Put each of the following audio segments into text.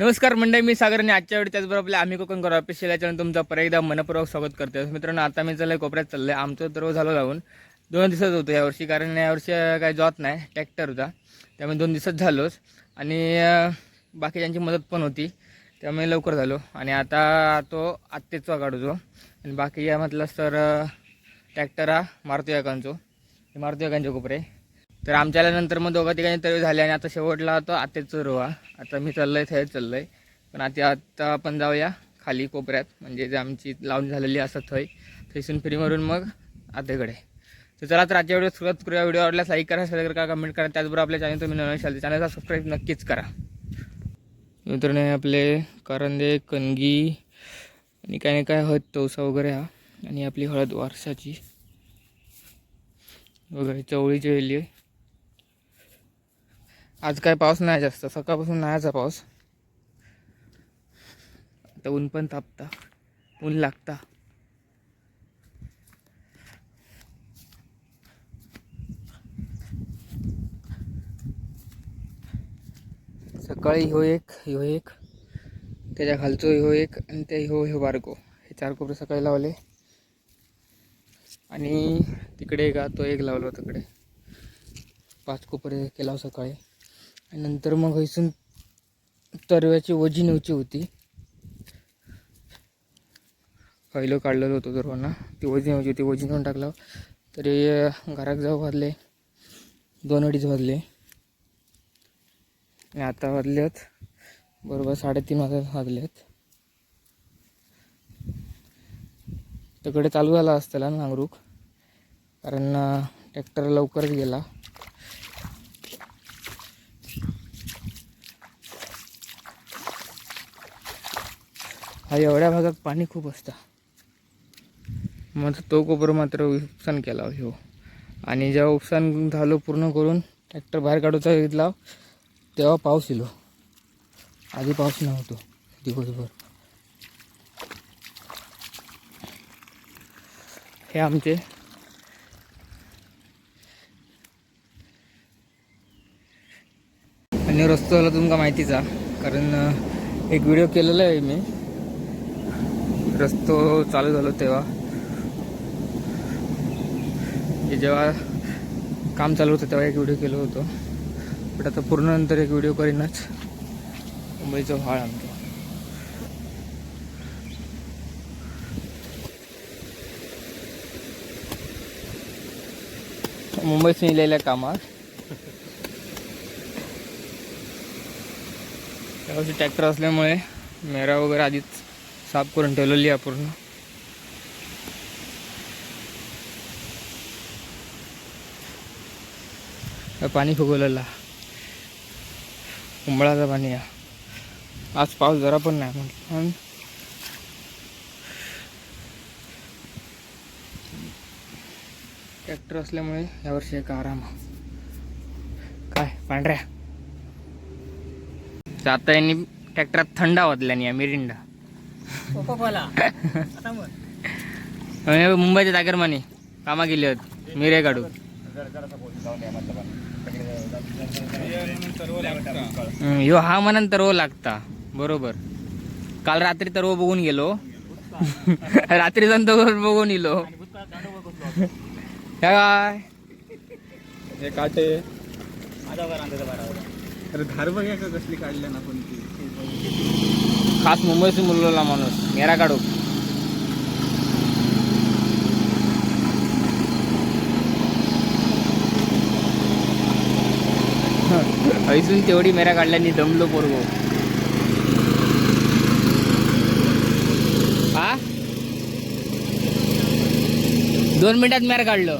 नमस्कार मंडळी मी सागर आणि आजच्या वेळी त्याचबरोबर आम्ही कोकण करू ऑफिशियल याच्यानं तुमचं परत एकदा मनपूर्वक स्वागत करतो. मित्रांनो आता मी चाललंय कोपऱ्यात चाललंय आमचं तर झालं जाऊन दोन दिवसात होतो यावर्षी कारण यावर्षी काही जात नाही ट्रॅक्टर होता. त्यामुळे दोन दिवसात झालोच. आणि बाकीच्यांची मदत पण होती त्यामुळे लवकर झालो. आणि आता तो आत्तेचा काढतो आणि बाकी या म्हटलं तर ट्रॅक्टर हा मारुती एकांचो मारुती एकांचे कोपरे. तर आमच्याला नंतर मग दोघा तिघांनी तरी झाले आणि आता शेवटला होतो आत्याचं रोवा आता मी चाललोय थेट चाललोय. पण आता आता आपण जाऊया खाली कोपऱ्यात. म्हणजे जे आमची लावून झालेली असत थंय थैसून फिरी मारून मग आत्याकडे तर चला तर आजच्या व्हिडिओ सुरुवात करूया. व्हिडिओ आवडल्यास लाईक करा शेअर करा कमेंट करा. त्याचबरोबर आपल्या चॅनल तुम्ही नवीन असाल चॅनलला सबस्क्राईब नक्कीच करा. मित्रांनो हे आपले करंदे कणगी आणि काय नाही काय हळद तवसा वगैरे हा. आणि आपली हळद वारसाची. वगैरे चवळीची वेली आहे. आज काय पाऊस नाही जास्त. सकाळपासून नाहीचा पाऊस. आता ऊन पण तापता. ऊन लागता. सकाळी ह्यो एक ह्यो एक. त्याच्या खालचो ह्यो एक आणि त्या ह्यो ह्यो बारको. हे चार कोपरे सकाळी लावले. आणि तिकडे का तो एक लावला तिकडे. पाच कोपरे केला सकाळी. नंतर मग हैसून तरव्याची वजी नेवची होती. पहिलं काढलेलं होतं सर्वांना ती वजी नेवची होती. वजी नेऊन टाकलं तरी घरात जाऊ वाजले. दोन अडीच वाजले. आणि आता वाजलेत. बरोबर साडेतीन वाजता वाजलेत. तिकडे चालू झाला असताना नांगरूक. कारण ट्रॅक्टर लवकरच गेला. हा एवढ्या भागात पाणी खूप असतं. मग तो कोपर मात्र उपसान केला हो. आणि जेव्हा उपसान झालो पूर्ण करून ट्रॅक्टर बाहेर काढूचा घेतला तेव्हा पाऊस येलो. आधी पाऊस नव्हतो दिवसभर. हे आमचे आणि रस्तो झाला तुमका माहितीचा कारण एक व्हिडिओ केलेला आहे मी. रस्तो चालू झालो तेव्हा. जेव्हा काम चालू होतं तेव्हा एक व्हिडिओ केलो होतो. बट आता पूर्ण नंतर एक व्हिडिओ करीनच. मुंबईचं व्हाळ आणतो मुंबईत नेलेल्या कामात. त्यावर्षी ट्रॅक्टर असल्यामुळे मेरा वगैरे आधीच साफ करून ठेवलेली आहे पूर्ण. पाणी फुगवलेला उंबळाचं पाणी आहे. आज पाऊस जरा पण नाही म्हटलं. ट्रॅक्टर असल्यामुळे यावर्षी एक आराम. काय पांढऱ्या? आता यांनी ट्रॅक्टरात थंडा वाजल्याने मिरिंडा. मुंबईच्या जागर माने कामा गेले आहेत. मिरे काढू. ह्यो हा म्हणून तरव लागता. बरोबर. काल रात्री तरव बघून गेलो. रात्री जाऊन तो बघून येलो काय? हे काटे. तर धार बघ का कसली काढल्या ना पण ती. खास मुंबईसून बोलवला माणूस. मेरा काढू. ऐसून तेवढी मेरा काढल्यानी दमलो पोरगो. हा? दोन मिनिटात मेरा काढलं.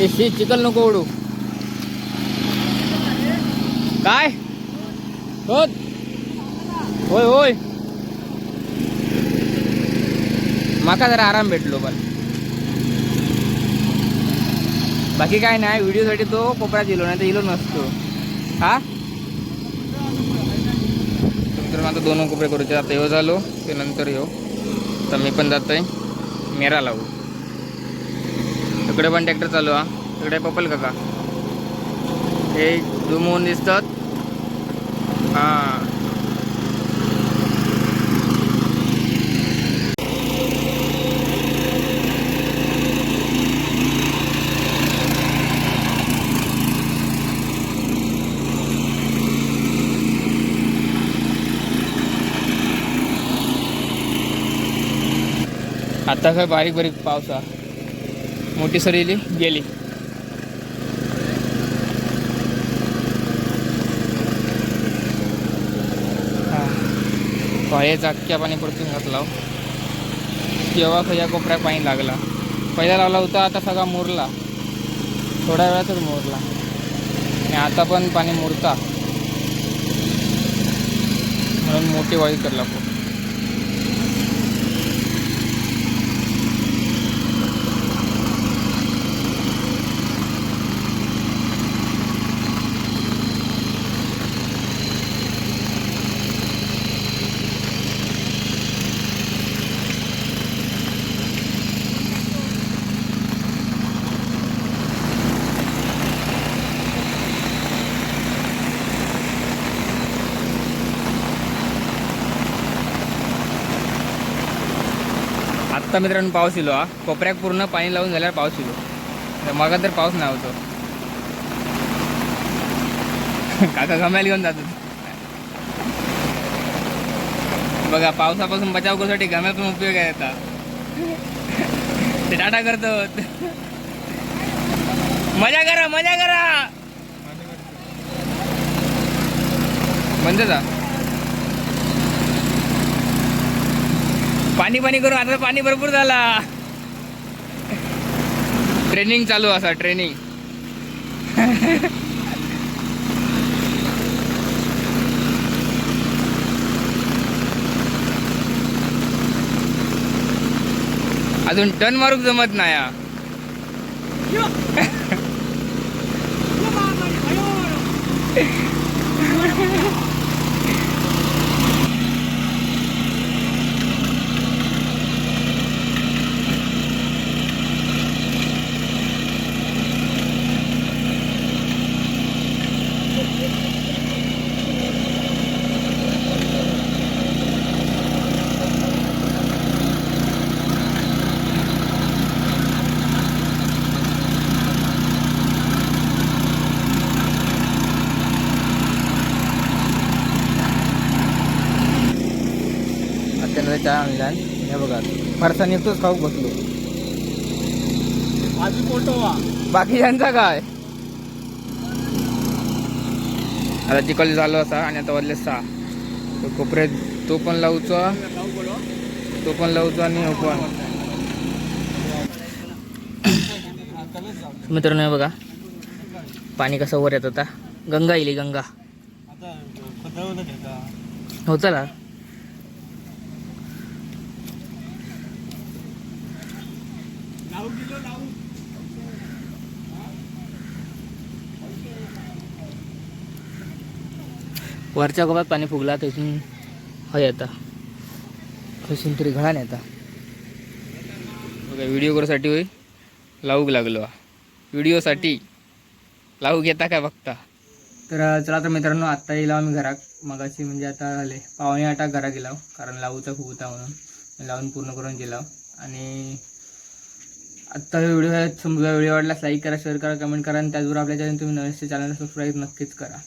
ए शी चिकल नको ओढू. काय? होत होय होय. माका जरा आराम भेटलो पण. बाकी काय नाही व्हिडिओसाठी तो कोपऱ्यात येलो नाही तर इलो नसतो. हा? तर आता दोन कोपरे करूचे आता येऊ झालो ते नंतर येऊ. तर मी पण जातोय. मेरा लावू. तिकडे पण ट्रॅक्टर चालू हा. तिकडे पपल काका. हे डुमवून दिसतात. हा. आता काय बारीक बारीक पावसा. मोठी मोठी सरीली गेली. पाये चाक्या पाणी पडतून घातला केव्हा खया कोपऱ्यात पाणी लागला? पहिला लावला होता आता सगळा मुरला. थोड्या वेळातच मुरला. आणि आता पण पाणी मुरता. म्हणून मोठी वाळी करला खूप आत्ता मित्रांनो पाऊस इलो हा. कोपऱ्यात पूर्ण पाणी लावून झाल्यावर पाऊस इलो मग तर पाऊस नाही होतो. काका गमायला घेऊन जातो बघा पावसापासून बचाव करूसाठी गम्या पण उपयोग आहे आता. ते टाटा करतो मजा करा मजा करा. म्हणजे जा. पाणी पाणी करून आता पाणी भरपूर झाला. ट्रेनिंग चालू असा ट्रेनिंग अजून टन मारूक जमत नाही. हा. चहा आणला हे बघा. फरसाण एकटोच खाऊक बसलो. वा. बाकीच्यांचा काय? आता चिकल झालो असा आणि आता वाजले सहा. तो कोपऱ्यात तो पण लावचो. तो पण लावचो आणि हो पण. मित्रांनो बघा. पाणी कसं वर येत आता गंगा येईल गंगा. हो चला. वरच्या गोबात पाणी फुगला तिथून हय आता. खसून तरी घळा नाही आता. बघा व्हिडिओ करूसाठी होई लावूक लागलो. व्हिडिओसाठी लावूक येता काय बघता? तर चला तर मित्रांनो आत्ता येईल आम्ही घरात. मगाशी म्हणजे आता झाले पावणे आठ घरा गेला. कारण लावूचा खूप होता म्हणून. लावून पूर्ण करून गेला. आणि आत्ता व्हिडिओ समजा व्हिडिओ आवडल्यास लाईक करा शेअर करा कमेंट करा आणि त्याचबरोबर आपल्या चॅनल तुम्ही नवीन चॅनल सबस्क्राईब नक्कीच करा.